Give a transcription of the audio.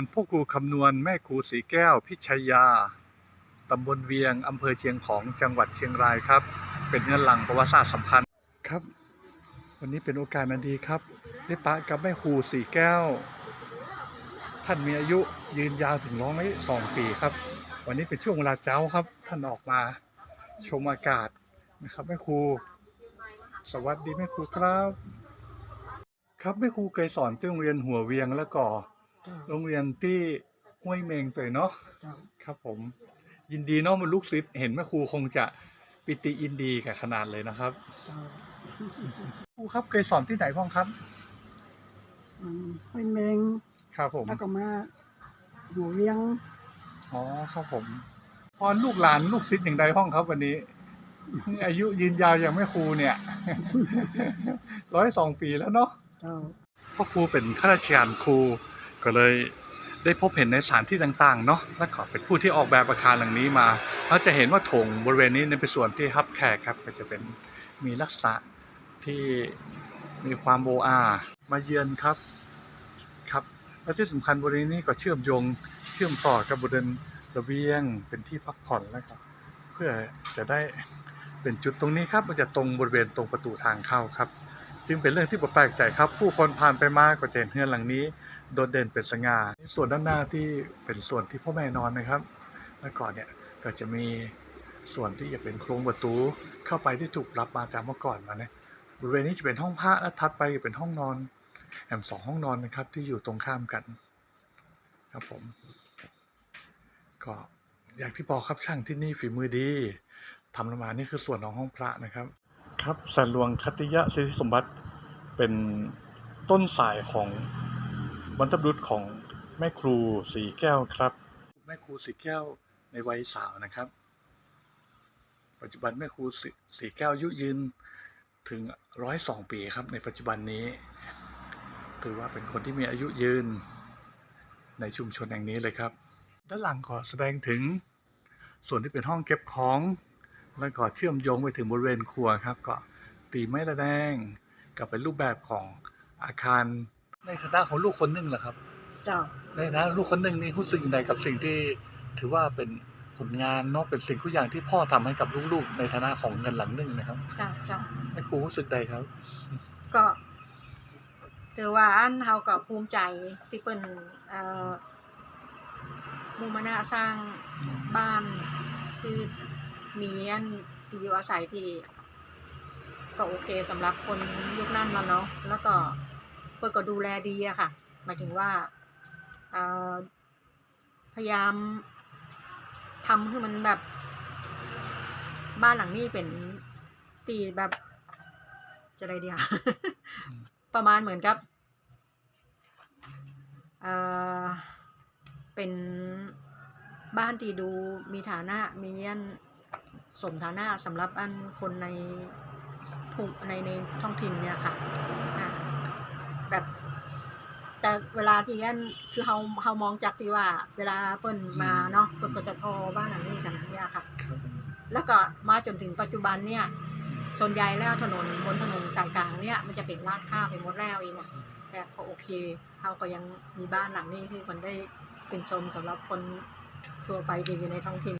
อนพ่อครูคำนวณแม่ครูสีแก้ว พิชยาตำบลเวียงอำเภอเชียงของจังหวัดเชียงรายครับ เป็นเงินหลังประวัติศาสตร์สำคัญครับ วันนี้เป็นโอกาสอันดีครับ ได้ปะกับแม่ครูสีแก้ว ท่านมีอายุยืนยาวถึงร้อยสองปีครับ วันนี้เป็นช่วงเวลาเจ้าครับ ท่านออกมาชมอากาศนะครับแม่ครู สวัสดีแม่ครูครับ ครับแม่ครูเคยสอนที่โรงเรียนหัวเวียงแล้วก็เจ้า โรงเรียนที่ห้วยเมงตัวเนาะเจ้าครับผม ยินดีเนาะมันลูกศิษย์เห็นแม่ครูคงจะปิติยินดีกับขนาดเลยนะครับเจ้าครูครับเคยสอนที่ไหนบ้างครับอืมห้อยเมงครับผมแล้วก็มาหัวเวียงอ๋อครับผมพอลูกหลานลูกศิษย์อย่างใดห้องครับวันนี้ อายุยืนยาวอย่างแม่ครูเนี่ยร้อยสองปีแล้วเนาะเจ้าพ่อครูเป็นข้าราชการครู ก็เลยได้พบเห็นในสถานที่ต่างๆเนาะและก็เป็นผู้ที่ออกแบบอาคารหลังนี้มาเราจะเห็นว่าโถงบริเวณนี้เนี่ยเป็นส่วนที่ฮับแขกครับก็จะเป็นมีลักษณะที่มีความโบอามาเยือนครับครับและที่สำคัญบริเวณนี้ก็เชื่อมโยงเชื่อมต่อกับบริเวณระเบียงเป็นที่พักผ่อนแล้วก็เพื่อจะได้เป็นจุดตรงนี้ครับมันจะตรงบริเวณตรงประตูทางเข้าครับ จึงเป็นเรื่องที่แปลกใจครับ ผู้คนผ่านไปมาก็จะเห็นเฮือนหลังนี้ โดดเด่นเป็นสง่าส่วนด้านหน้าที่เป็นส่วนที่พ่อแม่นอนนะครับแล้วก่อนเนี่ยก็จะมีส่วนที่จะเป็นโครงประตูเข้าไปที่ถูกรับมาจากเมื่อก่อนมาเนี่ยบริเวณนี้จะเป็นห้องพระและถัดไปจะเป็นห้องนอนแหมสองห้องนอนนะครับที่อยู่ตรงข้ามกัน ครับผม ก็อย่างที่บอกครับช่างที่นี่ฝีมือดีทำลงมานี่คือส่วนของห้องพระนะครับ ครับสันหลวงคัตติยะสิทธิสมบัติเป็นต้นสายของ บรรพบุรุษของแม่ครูสีแก้วครับ แม่ครูสีแก้วในวัยสาวนะครับ ปัจจุบันแม่ครูสสีแก้วอายุยืนถึงร้อยสองปีครับ ในปัจจุบันนี้ ถือว่าเป็นคนที่มีอายุยืนในชุมชนแห่งนี้เลยครับ ด้านหลังก็แสดงถึงส่วนที่เป็นห้องเก็บของ แล้วก็เชื่อมโยงไปถึงบริเวณครัวครับ ก็ตีไม้ระแดงกับเป็นรูปแบบของอาคาร ในฐานะของลูกคนหนึ่งเหรอครับ เจ้า ในฐานะลูกคนหนึ่งนี่รู้สึกยังไงกับสิ่งที่ถือว่าเป็นผลงานเนาะเป็นสิ่งทุกอย่างที่พ่อทำให้กับลูกๆ ในฐานะของเงินหลังหนึ่งนะครับจ้ะจ้ะแม่ครูรู้สึกใดครับ ก็ถือว่าอันเฮาก็ภูมิใจที่เปิ้นเอ่อมุ่งมานะสร้างบ้านที่มีอันที่อยู่อาศัยที่ก็โอเคสำหรับคนยุคนั้นแล้วเนาะแล้วก็ เปิ้นก็ดูแลดีอะค่ะหมายถึงว่าพยายามทำให้มันแบบ บ้านหลังนี้เป็นตีแบบจะได้เดียวประมาณเหมือนกับเออเป็นบ้านที่ดูมีฐานะมีอันสมฐานะสำหรับอันคนในภูมิในในท้องถิ่นเนี่ยค่ะ แบบ แต่เวลาที่อันคือเฮาเฮามองจากที่ว่า เวลาเปิ้นมาเนาะเปิ้นก็จะพอบ้านหลังนี้กันเนี่ยค่ะ แล้วก็มาจนถึงปัจจุบันเนี่ยส่วนใหญ่แล้วถนนบนถนนสายกลางเนี่ยมันจะเป็นลาดข้าวไปหมดแล้วเองอะแต่ก็โอเคเขาก็ยังมีบ้านหลังนี้ที่คนได้ชื่นชมสำหรับคนทั่วไปที่อยู่ในท้องถิ่น